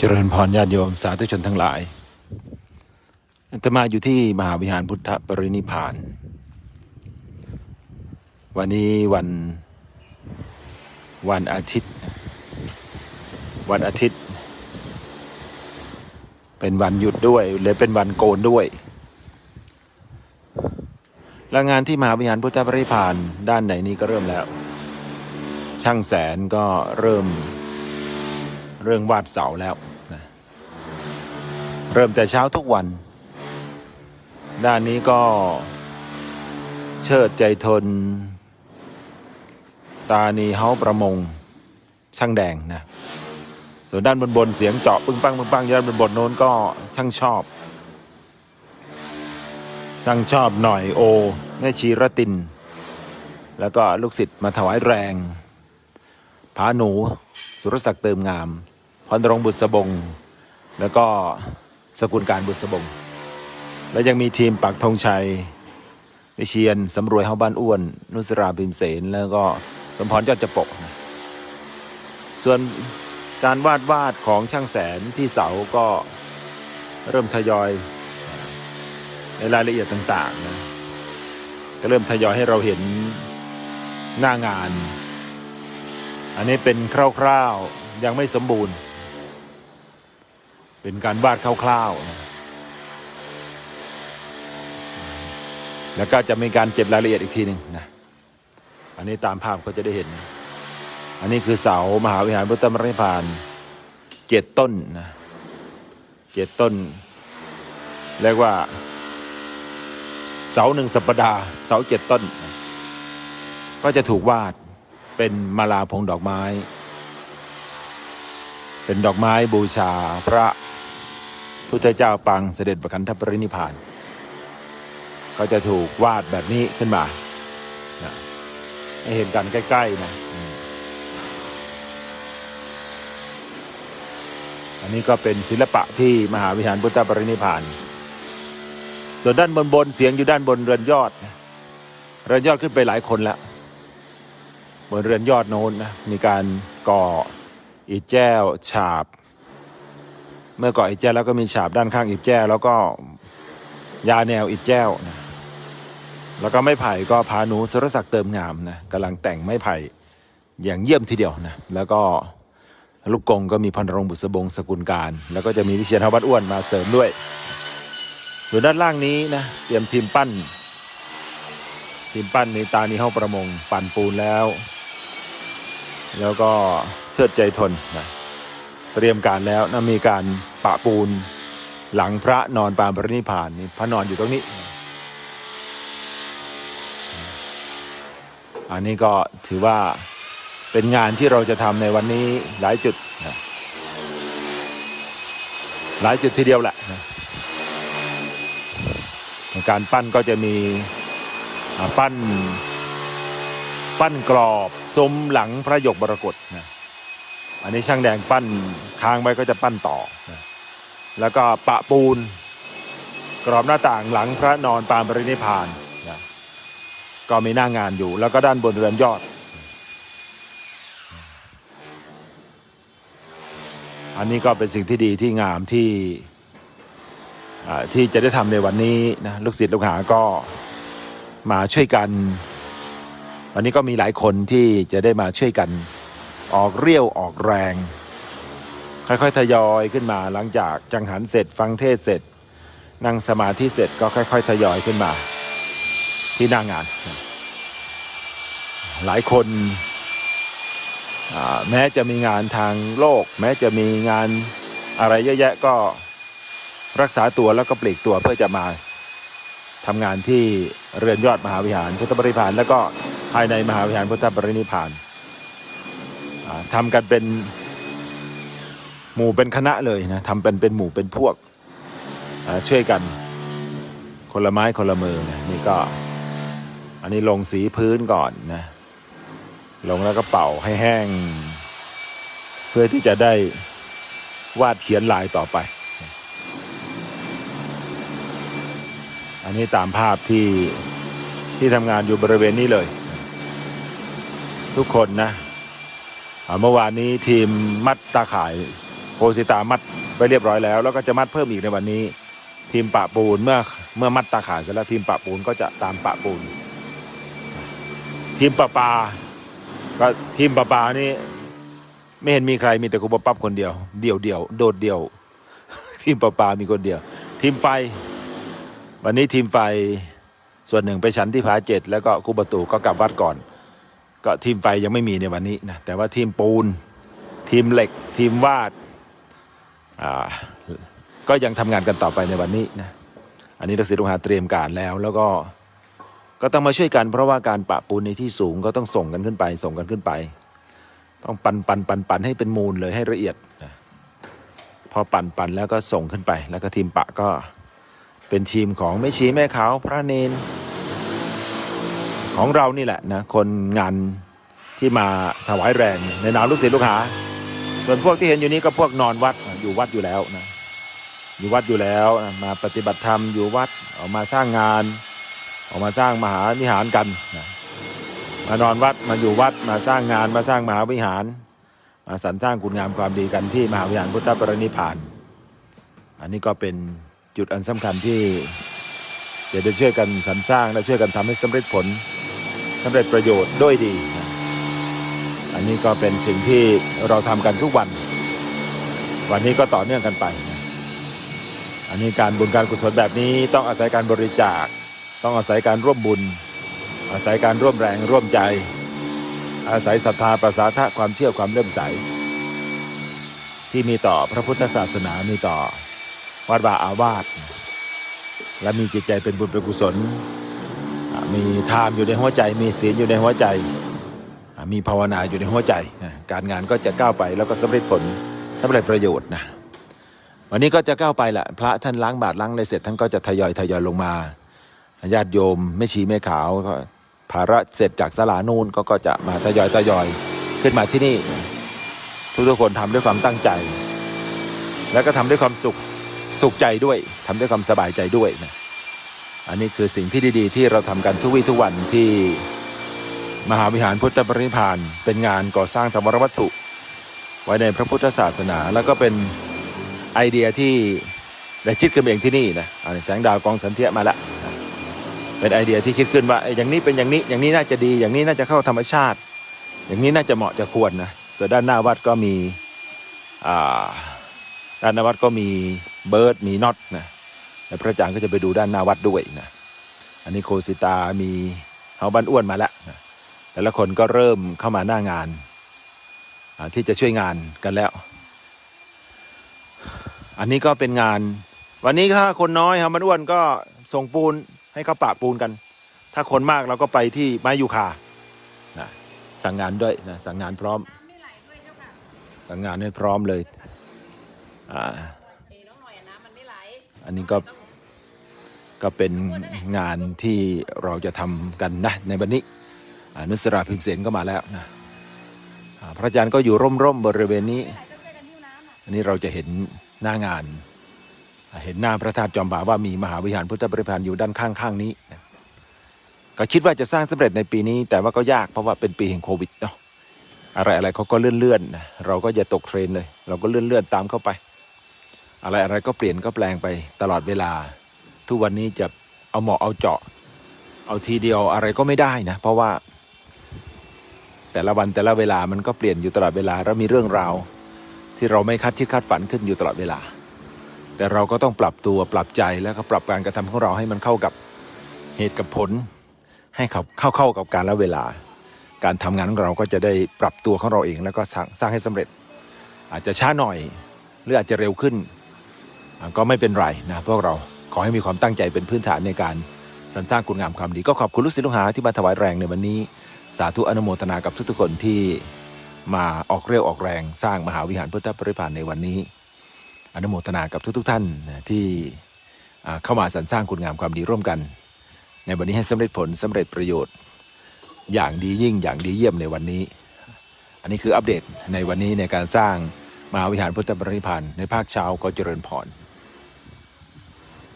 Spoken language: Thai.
เจริญพรญาติโยมสาธุชนทั้งหลายอาตมาอยู่ที่มหาวิหารพุทธปรินิพาน วันนี้วันวันอาทิตย์ วันอาทิตย์ เป็นวันหยุดด้วยเลยเป็นวันโกนด้วยและงานที่มหาวิหารพุทธปรินิพานด้านไหนนี้ก็เริ่มแล้ว ช่างแสนก็เริ่มเรื่องวาดเสาแล้ว เริ่มแต่เช้าทุกวัน ด้านนี้ก็เชิดใจทน ตานีเฮาประมง ช่างแดงนะ ส่วนด้านบนบนเสียงเจาะปึ้งปังปึ้งปังด้านบนบนโน้นก็ช่างชอบ ช่างชอบหน่อยโอ แม่ชีรติน แล้วก็ลูกศิษย์มาถวายแรงผาหนู สุรศักดิ์เติมงามพรรงบุษบง แล้วก็ สกุลการบุษบง และยังมีทีมปักธงชัย วิเชียนสำรวยเฮาบ้านอ้วน นุสราบิมเสนแล้วก็สมพรยอดจะปกนะส่วนการวาดวาดของช่างแสนที่เสาก็เริ่มทยอย ในรายละเอียดต่างๆนะก็เริ่มทยอยให้เราเห็นหน้างาน อันนี้เป็นคร่าวๆยังไม่สมบูรณ์ เป็นการวาดคร่าวๆนะแล้วก็จะมีการเก็บรายละเอียดอีกทีหนึ่งนะ อันนี้ตามภาพก็จะได้เห็น อันนี้คือเสามหาวิหารพุทธมรรคพานเจ็ดต้นนะเจ็ดต้น เรียกว่า เสาหนึ่งสัปดาห์เสาเจ็ดต้น ก็จะถูกวาดเป็นมาลาพงดอกไม้ เป็นดอกไม้บูชาพระพุทธเจ้าปางเสด็จประคันธปรินิพาน ก็จะถูกวาดแบบนี้ขึ้นมานะให้เห็นกันใกล้ ๆ นะ อันนี้ก็เป็นศิลปะที่มหาวิหารพุทธปรินิพาน ส่วนด้านบนบนเสียงอยู่ด้านบนเรือนยอดนะเรือนยอดขึ้นไปหลายคนแล้วบนเรือนยอดโน้นนะมีการก่อ อิฐแจ้วฉาบ เมื่อก่ออิฐแจ้วแล้วก็มีฉาบด้านข้างอิฐแจ้วแล้วก็ยาแนวอิฐแจ้วนะแล้วก็ไม้ไผ่ก็พาหนูสรศักดิ์เติมงามนะกำลังแต่งไม้ไผ่อย่างเยี่ยมทีเดียวนะแล้วก็ลูกกงก็มีพันรงบุษบงสกุลการ แล้วก็จะมีวิเชียรเฮาบัดอ้วนมาเสริมด้วยส่วนด้านล่างนี้นะเตรียมทีมปั้น ทีมปั้นในตานีห้องประมงปั่นปูนแล้ว แล้วก็ ชิดใจทนนะเตรียมการแล้วนะมีการปะปูนหลังพระนอนปางปรินิพพานนี่พระนอนอยู่ตรงนี้ อันนี้ก็ถือว่าเป็นงานที่เราจะทำในวันนี้หลายจุดนะหลายจุดทีเดียวแหละนะการปั้นก็จะมีปั้น ปั้นกรอบซุ้มหลังพระหยกบรกตนะ อันนี้ช่างแดงปั้นค้างไว้ก็จะปั้นต่อ แล้วก็ปะปูน กรอบหน้าต่างหลังพระนอนปางปรินิพานนะก็มีหน้างานอยู่ แล้วก็ด้านบนเรือนยอด อันนี้ก็เป็นสิ่งที่ดีที่งามที่ที่จะได้ทำในวันนี้นะลูกศิษย์ลูกหาก็มาช่วยกัน วันนี้ก็มีหลายคนที่จะได้มาช่วยกัน ออกเรี่ยวออกแรง ค่อยๆทยอยขึ้นมาหลังจากจังหันเสร็จฟังเทศเสร็จ นั่งสมาธิเสร็จก็ค่อย ๆ ทยอยขึ้นมา ที่หน้างาน หลายคนแม้จะมีงานทางโลก แม้จะมีงานอะไรเยอะแยะก็รักษาตัวแล้วก็ปลีกตัวเพื่อจะมาทำงานที่เรือนยอดมหาวิหารพุทธบริพาน แล้วก็ภายในมหาวิหารพุทธบรินิพาน ทำกันเป็นหมู่เป็นคณะเลยนะทำเป็นเป็นหมู่เป็นพวกช่วยกันคนละไม้คนละมือนะนี่ก็ อันนี้ลงสีพื้นก่อนนะลงแล้วก็เป่าให้แห้ง เพื่อที่จะได้วาดเขียนลายต่อไป อันนี้ตามภาพที่ที่ทำงานอยู่บริเวณนี้เลย ทุกคนนะ เมื่อวานนี้ทีมมัดตาข่ายโคสิตามัดไปเรียบร้อยแล้ว แล้วก็จะมัดเพิ่มอีกในวันนี้ ทีมปะปูนเมื่อเมื่อมัดตาข่ายเสร็จแล้วทีมปะปูนก็จะตามปะปูน ทีมปะปาก็ทีมปะปานี่ไม่เห็นมีใครมีแต่ครูปะปั๊บคนเดียว เดี่ยวเดี่ยวโดดเดี่ยว ทีมปะปามีคนเดียว ทีมไฟ วันนี้ทีมไฟส่วนหนึ่งไปชั้นที่พาเจ็ดแล้วก็ครูประตูก็กลับวัดก่อน ก็ทีมไฟยังไม่มีในวันนี้นะแต่ว่าทีมปูน ทีมเหล็ก ทีมวาดอ่าก็ยังทำงานกันต่อไปในวันนี้นะอันนี้ลักษิตลูกหาเตรียมการแล้ว แล้วก็ก็ต้องมาช่วยกัน เพราะว่าการปะปูนในที่สูงก็ต้องส่งกันขึ้นไป ส่งกันขึ้นไป ต้องปันปันปันปันให้เป็นมูลเลยให้ละเอียดนะพอปั่นปั่นแล้วก็ส่งขึ้นไป แล้วก็ทีมปะก็เป็นทีมของแม่ชีแม่ขาวพระเนน ของเรานี่แหละนะคนงานที่มาถวายแรงในนามลูกศิษย์ลูกหา ส่วนพวกที่เห็นอยู่นี้ก็พวกนอนวัดอยู่วัดอยู่แล้วนะอยู่วัดอยู่แล้วนะมาปฏิบัติธรรมอยู่วัดออกมาสร้างงาน ออกมาสร้างมหาวิหารกันนะมานอนวัดมาอยู่วัดมาสร้างงานมาสร้างมหาวิหารมาสรรสร้างคุณงามความดีกันที่มหาวิหารพุทธปรินิพาน อันนี้ก็เป็นจุดอันสำคัญที่จะได้ช่วยกันสรรสร้างและช่วยกันทำให้สำเร็จผล สำเร็จประโยชน์ด้วยดี อันนี้ก็เป็นสิ่งที่เราทำกันทุกวัน วันนี้ก็ต่อเนื่องกันไป อันนี้การบุญการกุศลแบบนี้ต้องอาศัยการบริจาค ต้องอาศัยการร่วมบุญ อาศัยการร่วมแรงร่วมใจ อาศัยศรัทธาประสาทะความเชื่อความเลื่อมใส ที่มีต่อพระพุทธศาสนามีต่อวัดบาอาวาสและมีจิตใจเป็นบุญเป็นกุศล มีทานอยู่ในหัวใจ มีศีลอยู่ในหัวใจ มีภาวนาอยู่ในหัวใจ การงานก็จะก้าวไปแล้วก็สำเร็จผลสำเร็จประโยชน์นะวันนี้ก็จะก้าวไปแหละพระท่านล้างบาตรล้างอะไรเสร็จท่านก็จะทยอยทยอยลงมาญาติโยมไม่ชีไม่ขาวก็ภาระเสร็จจากสลานูนก็ก็จะมาทยอยทยอยขึ้นมาที่นี่ ทุกทุกคนทำด้วยความตั้งใจ แล้วก็ทำด้วยความสุขสุขใจด้วยทำด้วยความสบายใจด้วยนะ อันนี้คือสิ่งที่ดีๆ ที่เราทำกันทุกวี่ทุกวันที่มหาวิหารพุทธปรินิพานเป็นงานก่อสร้างธรรมวัตถุ ไว้ในพระพุทธศาสนา แล้วก็เป็นไอเดียที่ได้คิดขึ้นเองที่นี่นะอ่าแสงดาวกองสันเทียมาละเป็นไอเดียที่คิดขึ้นว่าอย่างนี้เป็นอย่างนี้อย่างนี้น่าจะดี อย่างนี้น่าจะเข้าธรรมชาติ อย่างนี้น่าจะเหมาะจะควรนะส่วนด้านหน้าวัดก็มีด้านหน้าวัดก็มีเบิร์ดมีน็อตนะ แล้วพระอาจารย์ก็จะไปดูด้านหน้าวัดด้วยนะอันนี้โคสิตามีเฮาบ้านอ้วนมาแล้วนะแต่ละคนก็เริ่มเข้ามาหน้างานที่จะช่วยงานกันแล้ว อันนี้ก็เป็นงาน วันนี้ถ้าคนน้อยครับมันอ้วนก็ส่งปูนให้เขาปะปูนกัน ถ้าคนมากเราก็ไปที่ไม้ยูคานะสั่งงานด้วยนะสั่งงานพร้อมไม่ไหลด้วยเจ้าค่ะสั่งงานให้พร้อมเลยอ่า อันนี้ก็ก็เป็นงานที่เราจะทำกันนะในวันนี้อนุสราพิมพ์เสนก็มาแล้วนะพระอาจารย์ก็อยู่ร่มๆบริเวณนี้ อันนี้เราจะเห็นหน้างาน เห็นหน้าพระธาตุจอมบ่าว่ามีมหาวิหารพุทธบริพานอยู่ด้านข้างๆนี้นะก็คิดว่าจะสร้างสำเร็จในปีนี้ แต่ว่าก็ยากเพราะว่าเป็นปีแห่งโควิดเนาะอะไรอะไรเขาก็เลื่อนๆนเราก็อย่าตกเทรนเลย เราก็เลื่อนๆตามเข้าไป อะไรอะไรก็เปลี่ยนก็แปลงไปตลอดเวลา ทุกวันนี้จะเอาเหมาะเอาเจาะ เอาทีเดียวอะไรก็ไม่ได้นะ เพราะว่า แต่ละวันแต่ละเวลามันก็เปลี่ยนอยู่ตลอดเวลาแล้วมีเรื่องราวที่เราไม่คาดคิดคาดฝันขึ้นอยู่ตลอดเวลา แต่เราก็ต้องปรับตัวปรับใจแล้วก็ปรับการกระทำของเราให้มันเข้ากับเหตุกับผล ให้เขาเข้าเข้ากับการและเวลา การทำงานของเราก็จะได้ปรับตัวของเราเองแล้วก็สร้างสร้างให้สำเร็จ อาจจะช้าหน่อย หรืออาจจะเร็วขึ้น ก็ไม่เป็นไรนะพวกเราขอให้มีความตั้งใจเป็นพื้นฐานในการสรรสร้างคุณงามความดี ก็ขอบคุณลูกศิษย์ลูกหาที่มาถวายแรงในวันนี้ สาธุอนุโมทนากับทุกๆคนที่มาออกเรี่ยวออกแรงสร้างมหาวิหารพุทธปริพานในวันนี้ อนุโมทนากับทุก ๆ ท่านที่เข้ามาสรรสร้างคุณงามความดีร่วมกัน ในวันนี้ให้สำเร็จผลสำเร็จประโยชน์ อย่างดียิ่งอย่างดีเยี่ยมในวันนี้ อันนี้คืออัปเดตในวันนี้ในการสร้างมหาวิหารพุทธปรินิพพานในภาคเช้าก็เจริญพร